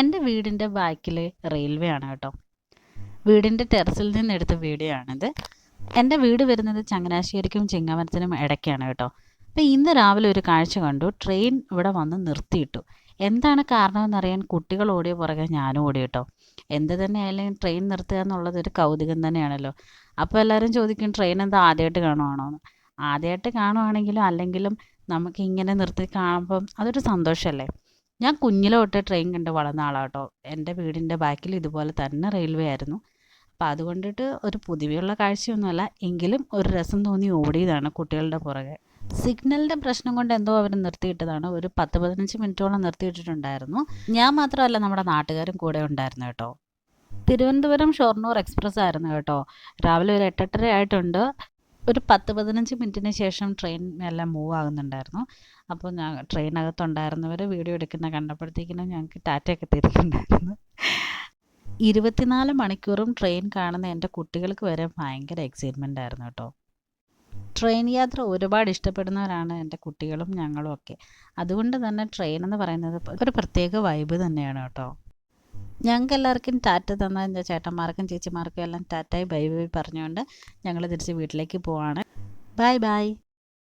എന്റെ വീടിന്റെ ബാക്കിൽ റെയിൽവേ ആണ് കേട്ടോ. വീടിന്റെ ടെറസിൽ നിന്ന് എടുത്ത വീഡിയോ ആണിത്. എന്റെ വീട് വരുന്നത് ചങ്ങനാശ്ശേരിക്കും ചിങ്ങമരത്തിനും ഇടയ്ക്കാണ് കേട്ടോ. അപ്പോൾ ഇന്ന് രാവിലെ ഒരു കാഴ്ച കണ്ടു. ട്രെയിൻ ഇവിടെ വന്ന് നിർത്തിയിട്ടു. എന്താണ് കാരണമെന്നറിയാൻ കുട്ടികൾ ഓടിയ പുറകെ ഞാനും ഓടി കേട്ടോ. എന്ത് തന്നെയായാലും ട്രെയിൻ നിർത്തുക എന്നുള്ളത് ഒരു കൗതുകം തന്നെയാണല്ലോ. അപ്പോൾ എല്ലാവരും ചോദിക്കും ട്രെയിൻ എന്താ ആദ്യമായിട്ട് കാണുവാണോ എന്ന് ആദ്യമായിട്ട് കാണുവാണെങ്കിലും അല്ലെങ്കിലും നമുക്ക് ഇങ്ങനെ നിർത്തി കാണുമ്പം അതൊരു സന്തോഷമല്ലേ? ഞാൻ കുഞ്ഞിലെ തൊട്ട് ട്രെയിൻ കണ്ട് വളർന്ന ആളാട്ടോ എന്റെ വീടിന്റെ ബാക്കിൽ ഇതുപോലെ തന്നെ റെയിൽവേ ആയിരുന്നു. അപ്പോൾ അതുകൊണ്ടിട്ട് ഒരു പുതുമയുള്ള കാഴ്ചയൊന്നുമല്ല എങ്കിലും ഒരു രസം തോന്നി ഓടിയതാണ് കുട്ടികളുടെ പുറകെ. സിഗ്നലിന്റെ പ്രശ്നം കൊണ്ട് എന്തോ അവർ നിർത്തിയിട്ടതാണ്. ഒരു പത്ത് പതിനഞ്ച് മിനിറ്റോളം നിർത്തിയിട്ടിട്ടുണ്ടായിരുന്നു. ഞാൻ മാത്രമല്ല നമ്മുടെ നാട്ടുകാരും കൂടെ ഉണ്ടായിരുന്നു കേട്ടോ. തിരുവനന്തപുരം ഷൊർണൂർ എക്സ്പ്രസ് ആയിരുന്നു കേട്ടോ. രാവിലെ ഒരു എട്ടെട്ടര ആയിട്ടുണ്ട്. ഒരു പത്ത് പതിനഞ്ച് മിനിറ്റിന് ശേഷം ട്രെയിൻ എല്ലാം മൂവ് ആകുന്നുണ്ടായിരുന്നു. അപ്പോൾ ഞാൻ ട്രെയിനകത്തുണ്ടായിരുന്നവർ വീഡിയോ എടുക്കുന്ന കണ്ടപ്പോഴത്തേക്കിനും ഞങ്ങൾക്ക് ടാറ്റയൊക്കെ തരുന്നുണ്ടായിരുന്നു. ഇരുപത്തിനാല് മണിക്കൂറും ട്രെയിൻ കാണുന്ന എന്റെ കുട്ടികൾക്ക് വരെ ഭയങ്കര എക്സൈറ്റ്മെന്റ് ആയിരുന്നു കേട്ടോ. ട്രെയിൻ യാത്ര ഒരുപാട് ഇഷ്ടപ്പെടുന്നവരാണ് എന്റെ കുട്ടികളും ഞങ്ങളും ഒക്കെ. അതുകൊണ്ട് തന്നെ ട്രെയിൻ എന്ന് പറയുന്നത് ഒരു പ്രത്യേക വൈബ് തന്നെയാണ് കേട്ടോ. ഞങ്ങൾക്ക് എല്ലാവർക്കും ടാറ്റ തന്ന എന്റെ ചേട്ടന്മാർക്കും ചേച്ചിമാർക്കും എല്ലാം ടാറ്റായി ബൈ ബൈ പറഞ്ഞുകൊണ്ട് ഞങ്ങൾ തിരിച്ച് വീട്ടിലേക്ക് പോവാണ്. Bye bye.